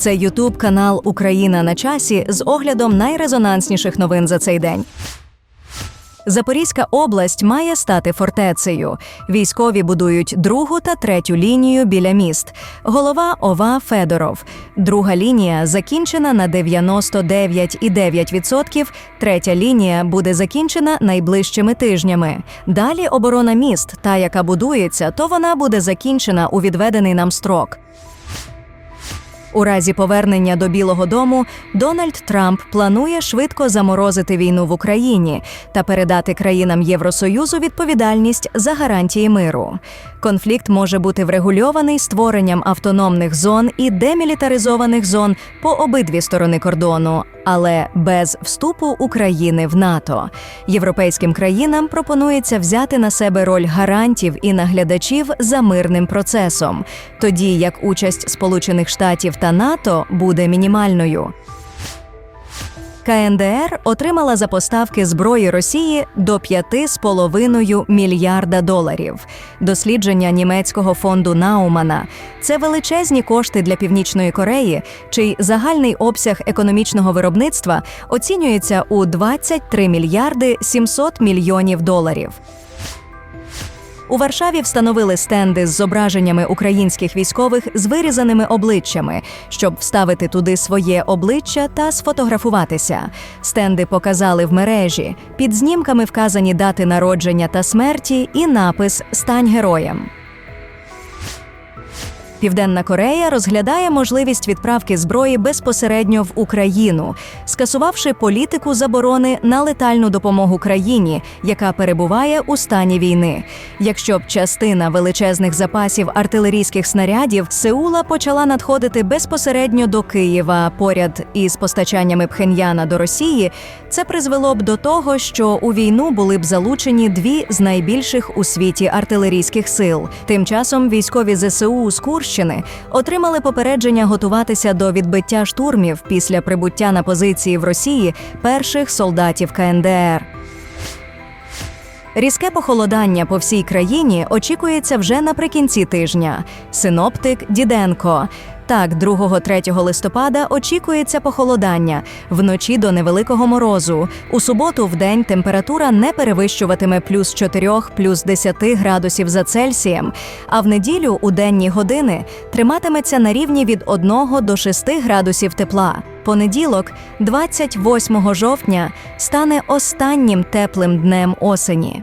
Це Ютуб канал Україна на часі з оглядом найрезонансніших новин за цей день. Запорізька область має стати фортецею. Військові будують другу та третю лінію біля міст. Голова ОВА Федоров. Друга лінія закінчена на 99,9%, Третя лінія буде закінчена найближчими тижнями. Далі оборона міст, та яка будується, то вона буде закінчена у відведений нам строк. У разі повернення до Білого Дому Дональд Трамп планує швидко заморозити війну в Україні та передати країнам Євросоюзу відповідальність за гарантії миру. Конфлікт може бути врегульований створенням автономних зон і демілітаризованих зон по обидві сторони кордону, але без вступу України в НАТО. Європейським країнам пропонується взяти на себе роль гарантів і наглядачів за мирним процесом, тоді як участь Сполучених Штатів та НАТО буде мінімальною. КНДР отримала за поставки зброї Росії до 5,5 мільярда доларів. Дослідження німецького фонду Наумана це величезні кошти для Північної Кореї, чий загальний обсяг економічного виробництва оцінюється у 23 мільярди 700 мільйонів доларів. У Варшаві встановили стенди з зображеннями українських військових з вирізаними обличчями, щоб вставити туди своє обличчя та сфотографуватися. Стенди показали в мережі. Під знімками вказані дати народження та смерті і напис Стань героєм. Південна Корея розглядає можливість відправки зброї безпосередньо в Україну, скасувавши політику заборони на летальну допомогу країні, яка перебуває у стані війни. Якщо б частина величезних запасів артилерійських снарядів Сеула почала надходити безпосередньо до Києва поряд із постачаннями Пхеньяна до Росії, це призвело б до того, що у війну були б залучені дві з найбільших у світі артилерійських сил. Тим часом військові ЗСУ з Курщини отримали попередження готуватися до відбиття штурмів після прибуття на позиції в Росії перших солдатів КНДР. Різке похолодання по всій країні очікується вже наприкінці тижня. Синоптик Діденко. Так, 2-3 листопада очікується похолодання вночі до невеликого морозу. У суботу в день температура не перевищуватиме плюс 4, плюс 10 градусів за Цельсієм, а в неділю у денні години триматиметься на рівні від 1 до 6 градусів тепла. Понеділок, 28 жовтня, стане останнім теплим днем осені.